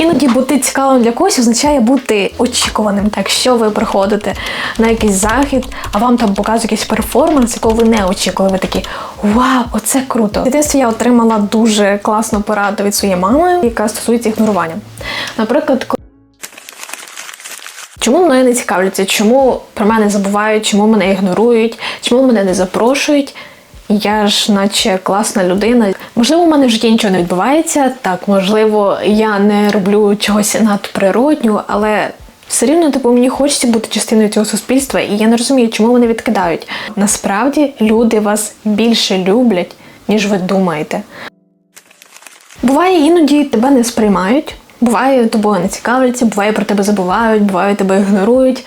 Іноді бути цікавим для когось означає бути очікуваним. Так, що ви приходите на якийсь захід, а вам там показують якийсь перформанс, якого ви не очікували. Ви такі вау, оце круто. В дитинстві я отримала дуже класну пораду від своєї мами, яка стосується ігнорування. Наприклад, Чому мною не цікавляться? Чому про мене забувають, чому мене ігнорують, чому мене не запрошують? Я ж, наче класна людина. Можливо, у мене в житті нічого не відбувається. Так, можливо, я не роблю чогось надприроднього, але все рівно, типу, мені хочеться бути частиною цього суспільства, і я не розумію, чому вони відкидають. Насправді люди вас більше люблять, ніж ви думаєте. Буває, іноді тебе не сприймають, буває, тобою не цікавляться, буває про тебе забувають, буває тебе ігнорують.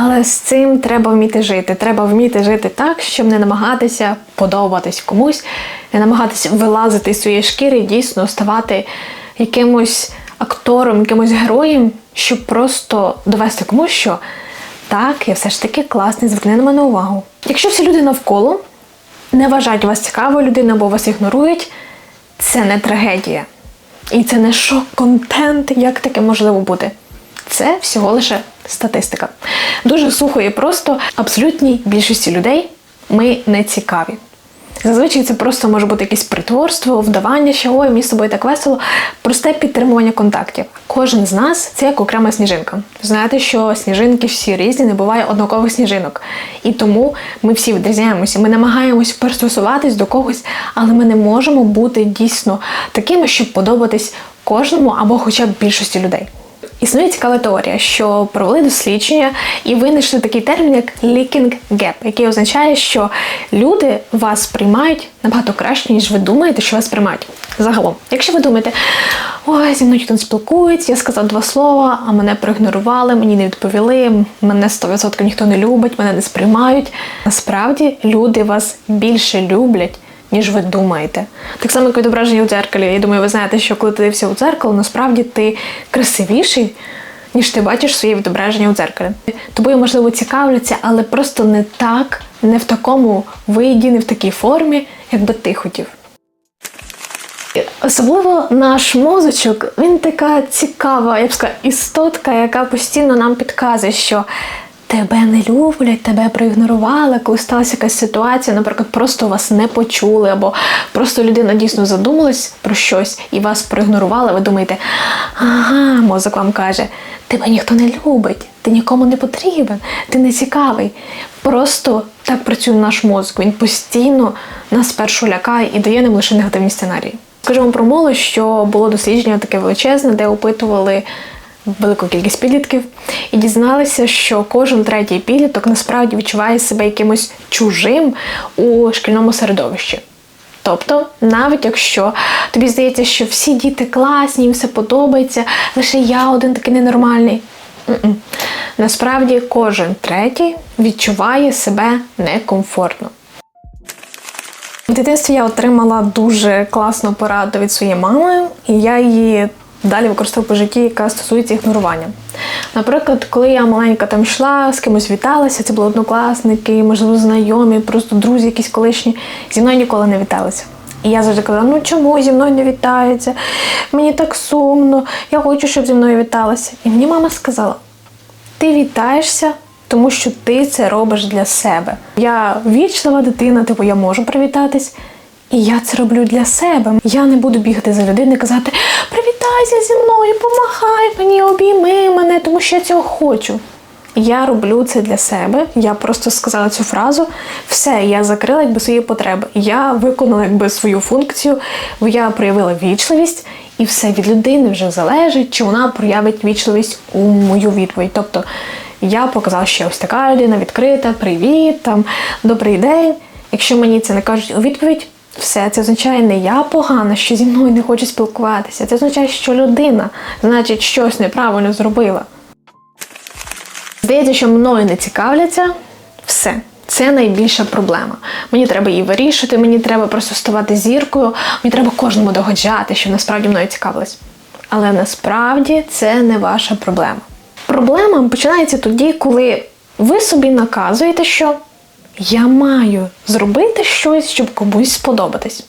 Але з цим треба вміти жити. Треба вміти жити так, щоб не намагатися подобатись комусь, не намагатися вилазити з своєї шкіри дійсно ставати якимось актором, якимось героєм, щоб просто довести комусь, що так, я все ж таки класний, зверни на мене увагу. Якщо всі люди навколо не вважають вас цікавою людиною або вас ігнорують, це не трагедія. І це не шок-контент, як таке можливо бути. Це всього лише статистика. Дуже сухо і просто абсолютній більшості людей ми не цікаві. Зазвичай це просто може бути якесь притворство, вдавання, що ой, мені з тобою так весело, просте підтримування контактів. Кожен з нас це як окрема сніжинка. Знаєте, що сніжинки всі різні, не буває однакових сніжинок. І тому ми всі відрізняємося. Ми намагаємось пристосуватись до когось, але ми не можемо бути дійсно такими, щоб подобатись кожному або хоча б більшості людей. Існує цікава теорія, що провели дослідження і винайшли такий термін, як leaking gap, який означає, що люди вас приймають набагато краще, ніж ви думаєте, що вас приймають. Загалом, якщо ви думаєте, ой, зі мною ніхто спілкується, я сказав два слова, а мене проігнорували, мені не відповіли, мене 100% ніхто не любить, мене не сприймають. Насправді люди вас більше люблять ніж ви думаєте. Так само, як відображення у дзеркалі. Я думаю, ви знаєте, що коли ти дивишся у дзеркало, насправді ти красивіший, ніж ти бачиш своє відображення у дзеркалі. Тобою, можливо, цікавляться, але просто не так, не в такому виді, не в такій формі, як би ти хотів. Особливо наш мозочок, він така цікава, я б сказала, істотка, яка постійно нам підказує, що тебе не люблять, тебе проігнорували, коли сталася якась ситуація, наприклад, просто вас не почули, або просто людина дійсно задумалась про щось і вас проігнорували, ви думаєте, ага, мозок вам каже, тебе ніхто не любить, ти нікому не потрібен, ти не цікавий. Просто так працює наш мозок. Він постійно нас спершу лякає і дає нам лише негативні сценарії. Скажу вам про молодь, що було дослідження таке величезне, де опитували велику кількість підлітків, і дізналися, що кожен третій підліток насправді відчуває себе якимось чужим у шкільному середовищі. Тобто, навіть якщо тобі здається, що всі діти класні, їм все подобається, лише я один такий ненормальний. М-м. Насправді кожен третій відчуває себе некомфортно. В дитинстві я отримала дуже класну пораду від своєї мами, і я її далі використовую по житті, яка стосується ігнорування. Наприклад, коли я маленька там йшла, з кимось віталася, це були однокласники, можливо, знайомі, просто друзі, якісь колишні, зі мною ніколи не віталися. І я завжди казала, ну чому зі мною не вітаються? Мені так сумно, я хочу, щоб зі мною віталися. І мені мама сказала: ти вітаєшся, тому що ти це робиш для себе. Я вічлива дитина, типу я можу привітатись. І я це роблю для себе. Я не буду бігати за людиною і казати Привітайся зі мною, помахай мені, обійми мене, тому що я цього хочу. Я роблю це для себе. Я просто сказала цю фразу. Все, я закрила якби свої потреби. Я виконала якби свою функцію, я проявила вічливість, і все від людини вже залежить, чи вона проявить вічливість у мою відповідь. Тобто я показала, що я ось така людина відкрита, привіт, там, добрий день. Якщо мені це не кажуть у відповідь, все це означає не я погана, що зі мною не хоче спілкуватися. Це означає, що людина, значить, щось неправильно зробила. Здається, що мною не цікавляться, все. Це найбільша проблема. Мені треба її вирішити, мені треба просто ставати зіркою, мені треба кожному догоджати, що насправді мною цікавились. Але насправді це не ваша проблема. Проблема починається тоді, коли ви собі наказуєте, що я маю зробити щось, щоб комусь сподобатись.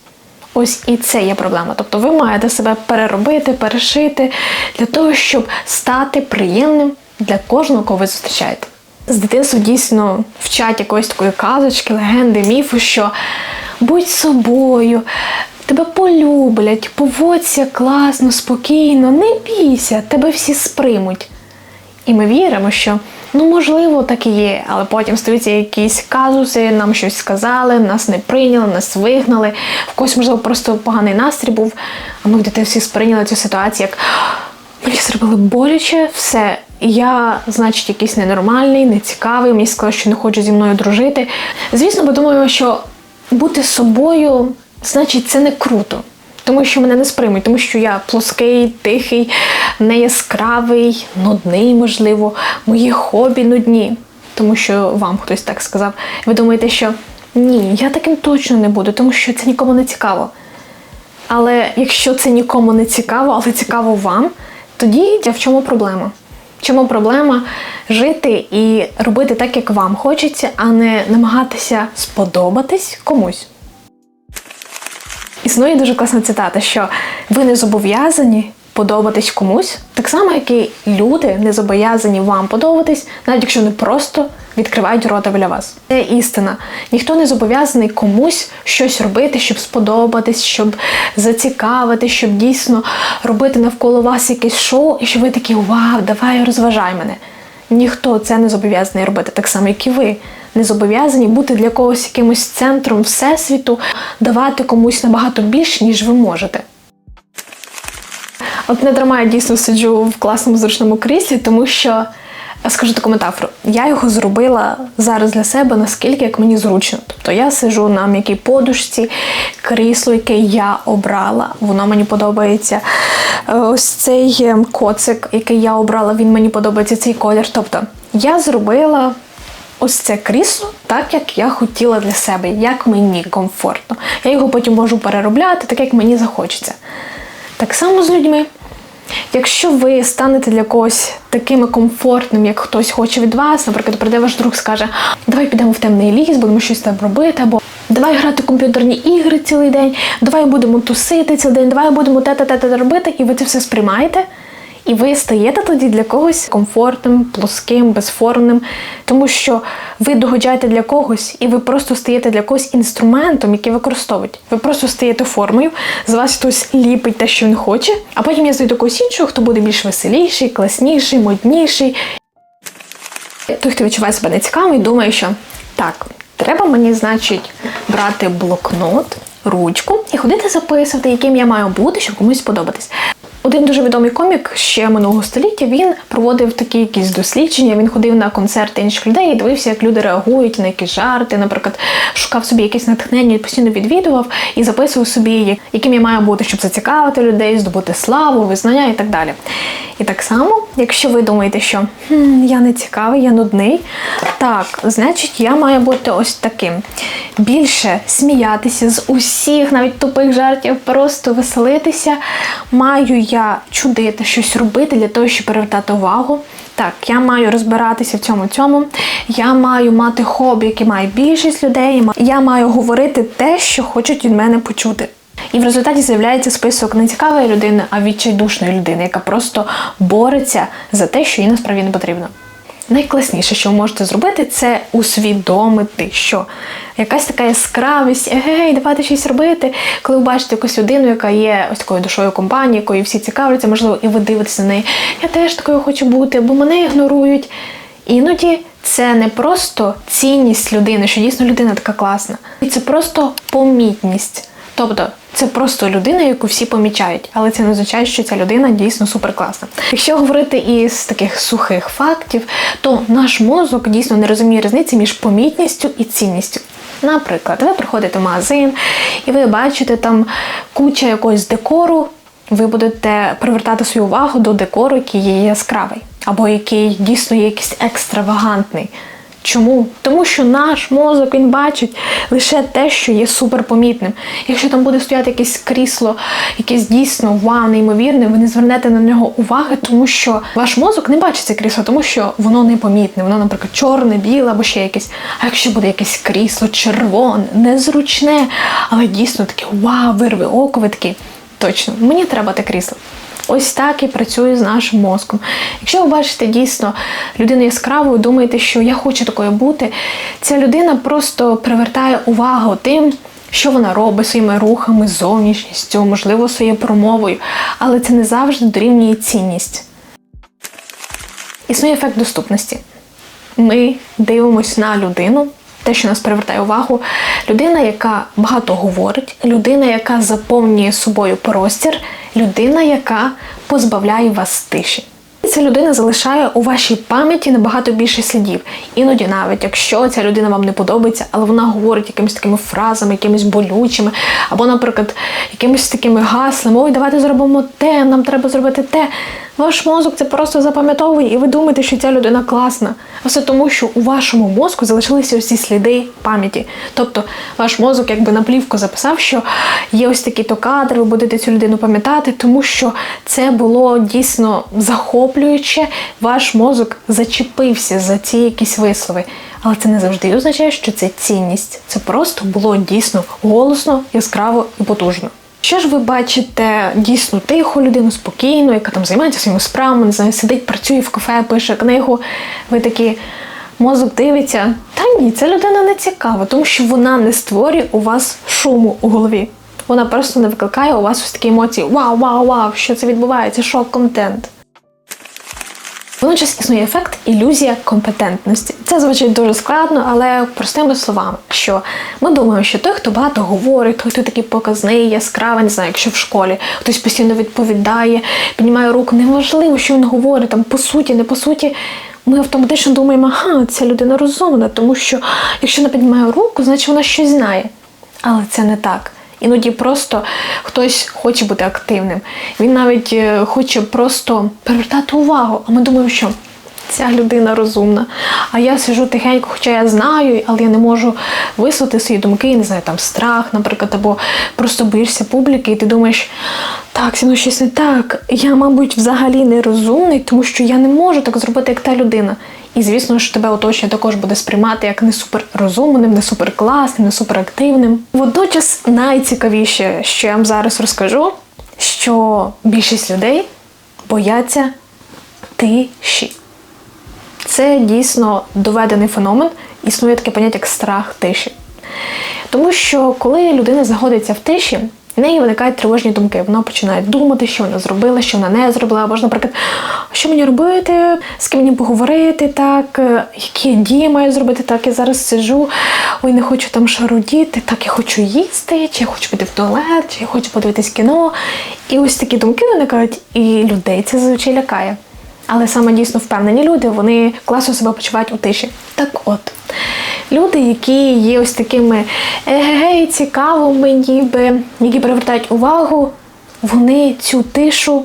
Ось і це є проблема. Тобто ви маєте себе переробити, перешити для того, щоб стати приємним для кожного, кого ви зустрічаєте. З дитинства дійсно вчать якоїсь такої казочки, легенди, міфу, що будь собою, тебе полюблять, поводься класно, спокійно, не бійся, тебе всі сприймуть. І ми віримо, що ну можливо так і є, але потім стаються якісь казуси, нам щось сказали, нас не прийняли, нас вигнали. В когось, можливо, просто поганий настрій був. А ми в дитинстві сприйняли цю ситуацію як мені зробили боляче, все. Я, значить, якийсь ненормальний, нецікавий, мені сказали, що не хочуть зі мною дружити. Звісно, ми думаємо, що бути собою, значить, це не круто. Тому що мене не сприймуть, тому що я плоский, тихий, неяскравий, нудний, можливо, мої хобі нудні. Тому що вам хтось так сказав. Ви думаєте, що ні, я таким точно не буду, тому що це нікому не цікаво. Але якщо це нікому не цікаво, але цікаво вам, тоді в чому проблема? В чому проблема жити і робити так, як вам хочеться, а не намагатися сподобатись комусь? Існує дуже класна цитата, що ви не зобов'язані подобатись комусь, так само, як і люди не зобов'язані вам подобатись, навіть якщо вони просто відкривають рота для вас. Це істина. Ніхто не зобов'язаний комусь щось робити, щоб сподобатись, щоб зацікавити, щоб дійсно робити навколо вас якесь шоу, і щоб ви такі вау, давай розважай мене. Ніхто це не зобов'язаний робити, так само, як і ви. Не зобов'язані бути для когось якимось центром всесвіту, давати комусь набагато більше, ніж ви можете. От не дарма я дійсно сиджу в класному зручному кріслі, тому що скажу таку метафору, я його зробила зараз для себе наскільки як мені зручно. Тобто я сижу на м'якій подушці, крісло, яке я обрала, воно мені подобається. Ось цей е, коцик, який я обрала, він мені подобається цей колір. Тобто я зробила. Ось це крісло, так як я хотіла для себе, як мені комфортно. Я його потім можу переробляти, так як мені захочеться. Так само з людьми. Якщо ви станете для когось такими комфортним, як хтось хоче від вас, наприклад, прийде ваш друг, скаже, давай підемо в темний ліс, будемо щось там робити, або давай грати комп'ютерні ігри цілий день, давай будемо тусити цілий день, давай будемо те-те-те робити, і ви це все сприймаєте. І ви стаєте тоді для когось комфортним, плоским, безформним, тому що ви догоджаєте для когось, і ви просто стаєте для когось інструментом, який використовують. Ви просто стаєте формою, з вас хтось ліпить те, що він хоче, а потім я знайду когось іншого, хто буде більш веселіший, класніший, модніший. Той, хто відчуває себе нецікавим, і думає, що так, треба мені, значить, брати блокнот, ручку і ходити записувати, яким я маю бути, щоб комусь сподобатись. Один дуже відомий комік ще минулого століття він проводив такі якісь дослідження. Він ходив на концерти інших людей і дивився, як люди реагують на якісь жарти. Наприклад, шукав собі якісь натхнення, постійно відвідував і записував собі, яким я маю бути, щоб зацікавити людей, здобути славу, визнання і так далі. І так само, якщо ви думаєте, що хм, я не цікавий, я нудний, так, значить, я маю бути ось таким. Більше сміятися з усіх, навіть тупих жартів, просто веселитися. Маю я чудити, щось робити для того, щоб привертати увагу. Так, я маю розбиратися в цьому цьому. Я маю мати хобі, яке має більшість людей. Я маю говорити те, що хочуть від мене почути. І в результаті з'являється список не цікавої людини, а відчайдушної людини, яка просто бореться за те, що їй насправді не потрібно. Найкласніше, що ви можете зробити, це усвідомити, що якась така яскравість, егей, давайте щось робити. Коли ви бачите якусь людину, яка є ось такою душою компанії, якою всі цікавляться, можливо, і ви дивитеся на неї. Я теж такою хочу бути, бо мене ігнорують. Іноді це не просто цінність людини, що дійсно людина така класна, і це просто помітність. Тобто це просто людина, яку всі помічають, але це не означає, що ця людина дійсно суперкласна. Якщо говорити із таких сухих фактів, то наш мозок дійсно не розуміє різниці між помітністю і цінністю. Наприклад, ви приходите в магазин і ви бачите там куча якогось декору, ви будете привертати свою увагу до декору, який є яскравий, або який дійсно є якийсь екстравагантний. Чому? Тому що наш мозок він бачить лише те, що є суперпомітним. Якщо там буде стояти якесь крісло, якесь дійсно вау, неймовірне, ви не звернете на нього уваги, тому що ваш мозок не бачить це крісло, тому що воно непомітне, воно, наприклад, чорне, біле або ще якесь. А якщо буде якесь крісло червоне, незручне, але дійсно таке вау, вирве око, точно, мені треба те крісло. Ось так і працює з нашим мозком. Якщо ви бачите дійсно людину яскраву, думаєте, що я хочу такою бути, ця людина просто привертає увагу тим, що вона робить своїми рухами, зовнішністю, можливо, своєю промовою, але це не завжди дорівнює цінність. Існує ефект доступності. Ми дивимося на людину, те, що нас привертає увагу, людина, яка багато говорить, людина, яка заповнює собою простір, людина, яка позбавляє вас тиші. Ця людина залишає у вашій пам'яті набагато більше слідів. Іноді, навіть якщо ця людина вам не подобається, але вона говорить якимись такими фразами, якимись болючими, або, наприклад, якимись такими гаслами: ой, давайте зробимо те, нам треба зробити те. Ваш мозок це просто запам'ятовує, і ви думаєте, що ця людина класна. А Все тому, що у вашому мозку залишилися ці сліди пам'яті. Тобто ваш мозок якби на плівку записав, що є ось такі то кадри, ви будете цю людину пам'ятати, тому що це було дійсно захоплююче. Ваш мозок зачепився за ці якісь вислови. Але це не завжди означає, що це цінність. Це просто було дійсно голосно, яскраво і потужно. Що ж ви бачите дійсно тиху людину, спокійну, яка там займається своїми справами, не знаю, сидить, працює в кафе, пише книгу. Ви такі мозок дивиться. Та ні, ця людина не цікава, тому що вона не створює у вас шуму у голові. Вона просто не викликає у вас ось такі емоції: Вау, вау, вау, що це відбувається, шок контент. Водночас існує ефект ілюзія компетентності. Це звучить дуже складно, але простими словами, що ми думаємо, що той, хто багато говорить, хто такий показний, яскравий, не знаю, якщо в школі хтось постійно відповідає, піднімає руку, неважливо, що він говорить, там по суті, не по суті. Ми автоматично думаємо, ага, ця людина розумна, тому що якщо вона піднімає руку, значить вона щось знає. Але це не так. Іноді просто хтось хоче бути активним. Він навіть е, хоче просто привертати увагу. А ми думаємо, що ця людина розумна. А я сижу тихенько, хоча я знаю, але я не можу висловити свої думки, не знаю, там страх, наприклад, або просто боїшся публіки, і ти думаєш, так, зі мною щось не так. Я, мабуть, взагалі не розумний, тому що я не можу так зробити, як та людина. І звісно ж тебе оточення також буде сприймати як не супер розумним, не супер класним, не супер активним. Водночас найцікавіше, що я вам зараз розкажу, що більшість людей бояться тиші. Це дійсно доведений феномен, існує таке поняття як страх тиші. Тому що коли людина знаходиться в тиші, в неї виникають тривожні думки. Вона починає думати, що вона зробила, що вона не зробила. Або ж, наприклад, що мені робити, з ким мені поговорити, так, які дії маю зробити, так, я зараз сижу, ой, не хочу там шарудіти, так, я хочу їсти, чи я хочу піти в туалет, чи я хочу подивитись кіно. І ось такі думки виникають, і людей це зазвичай лякає. Але саме дійсно впевнені люди, вони класно себе почувають у тиші. Так от, люди, які є ось такими егегей, цікавими, ніби, які привертають увагу, вони цю тишу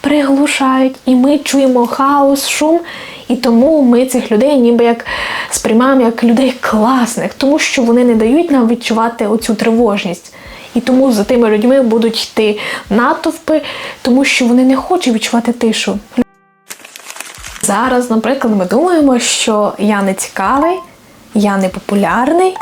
приглушають, і ми чуємо хаос, шум. І тому ми цих людей ніби як сприймаємо як людей класних, тому що вони не дають нам відчувати оцю тривожність. І тому за тими людьми будуть йти натовпи, тому що вони не хочуть відчувати тишу. Зараз, наприклад, ми думаємо, що я не цікавий, я не популярний.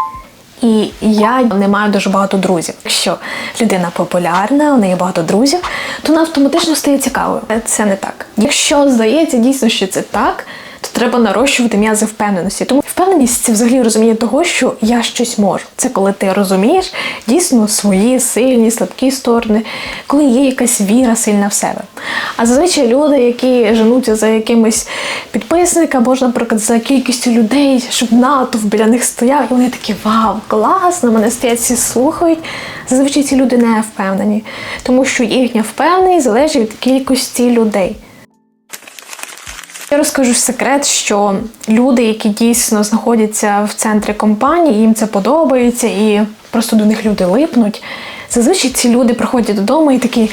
І я не маю дуже багато друзів. Якщо людина популярна, у неї багато друзів, то вона автоматично стає цікавою. Це не так. Якщо здається дійсно, що це так, треба нарощувати м'язи впевненості. Тому впевненість це взагалі розуміння того, що я щось можу. Це коли ти розумієш дійсно свої сильні, слабкі сторони, коли є якась віра сильна в себе. А зазвичай люди, які женуться за якимось підписником, ж, наприклад, за кількістю людей, щоб натовп біля них стояв, і вони такі вау, класно, мене стоять всі слухають. Зазвичай ці люди не впевнені, тому що їхня впевненість залежить від кількості людей. Я розкажу секрет, що люди, які дійсно знаходяться в центрі компанії, їм це подобається, і просто до них люди липнуть. Зазвичай ці люди приходять додому і такі,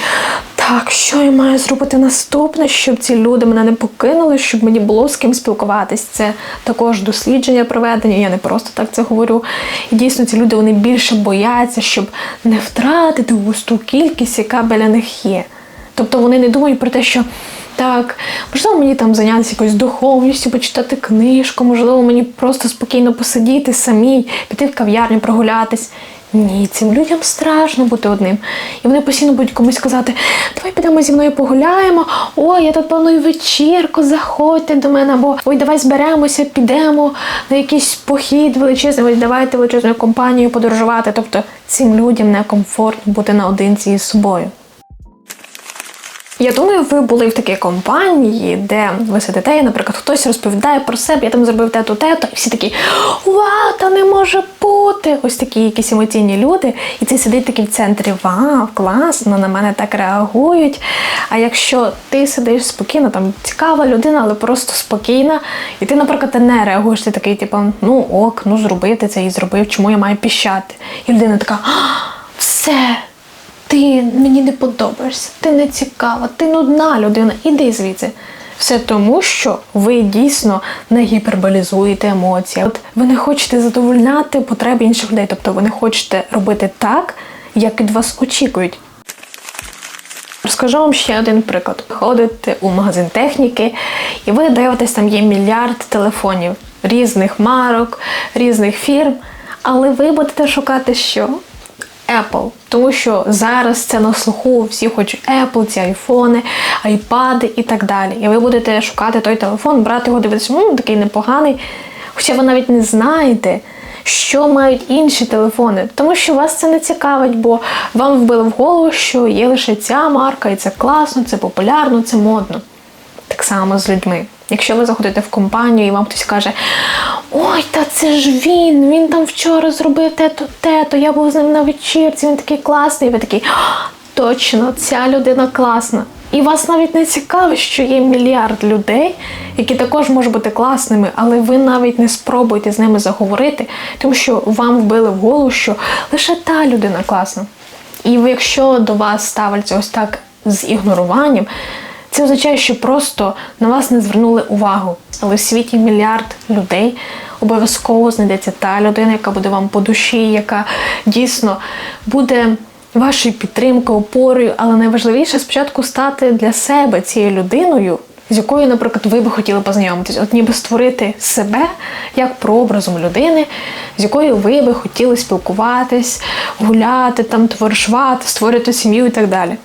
так, що я маю зробити наступне, щоб ці люди мене не покинули, щоб мені було з ким спілкуватись. Це також дослідження проведені. Я не просто так це говорю. І дійсно ці люди вони більше бояться, щоб не втратити густу кількість, яка біля них є. Тобто вони не думають про те, що так, можливо, мені там зайнятися якоюсь духовністю, почитати книжку, можливо, мені просто спокійно посидіти самій, піти в кав'ярню, прогулятись. Ні, цим людям страшно бути одним. І вони постійно будуть комусь казати, давай підемо зі мною погуляємо, ой, я тут планую вечірку, заходьте до мене, або ой, давай зберемося, підемо на якийсь похід величезний, ой, давайте величезною компанією подорожувати. Тобто цим людям некомфортно бути наодинці із собою. Я думаю, ви були в такій компанії, де ви сидите, і, наприклад, хтось розповідає про себе, я там зробив те-то, те-то, і всі такі Вау, та не може бути! Ось такі якісь емоційні люди. І ти сидить такий в центрі, вау, класно, на мене так реагують. А якщо ти сидиш спокійно, там цікава людина, але просто спокійна, і ти, наприклад, не реагуєш, ти такий, типу, ну ок, ну зробити це і зробив, чому я маю піщати? І людина така, все. Ти мені не подобаєшся, ти не цікава, ти нудна людина, іди звідси. Все тому, що ви дійсно не гіперболізуєте емоції. От ви не хочете задовольняти потреби інших людей, тобто ви не хочете робити так, як від вас очікують. Розкажу вам ще один приклад. Ходите у магазин техніки, і ви дивитесь, там є мільярд телефонів різних марок, різних фірм, але ви будете шукати що? Apple. Тому що зараз це на слуху, всі хочуть Apple, ці айфони, айпади і так далі. І ви будете шукати той телефон, брати його, дивитися, ну такий непоганий. Хоча ви навіть не знаєте, що мають інші телефони, тому що вас це не цікавить, бо вам вбили в голову, що є лише ця марка, і це класно, це популярно, це модно. Так само з людьми. Якщо ви заходите в компанію і вам хтось каже, ой, та це ж він, він там вчора зробив те-то, те-то, я був з ним на вечірці, він такий класний, і ви такий, точно, ця людина класна. І вас навіть не цікавить, що є мільярд людей, які також можуть бути класними, але ви навіть не спробуєте з ними заговорити, тому що вам вбили в голову, що лише та людина класна. І якщо до вас ставляться ось так з ігноруванням, це означає, що просто на вас не звернули увагу. Але в світі мільярд людей обов'язково знайдеться та людина, яка буде вам по душі, яка дійсно буде вашою підтримкою, опорою. Але найважливіше спочатку стати для себе цією людиною, з якою, наприклад, ви би хотіли познайомитись, от ніби створити себе як прообразом людини, з якою ви би хотіли спілкуватись, гуляти, там товаришувати, створити сім'ю і так далі.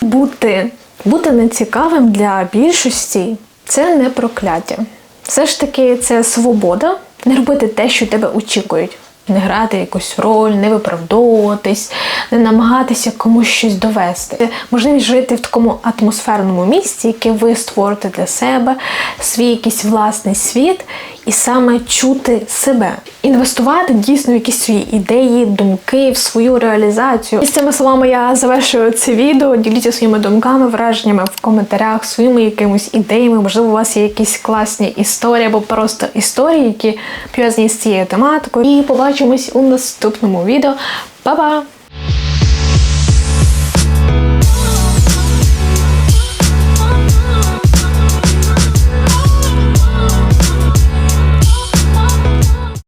Бути, бути нецікавим для більшості це не прокляття. Все ж таки, це свобода не робити те, що тебе очікують. Не грати якусь роль, не виправдовуватись, не намагатися комусь щось довести. Можливість жити в такому атмосферному місці, яке ви створите для себе, свій якийсь власний світ, і саме чути себе, інвестувати дійсно в якісь свої ідеї, думки, в свою реалізацію. І з цими словами я завершую це відео. Діліться своїми думками, враженнями в коментарях, своїми якимись ідеями. Можливо, у вас є якісь класні історії або просто історії, які пов'язані з цією тематикою. І побачимось у наступному відео. Па-па!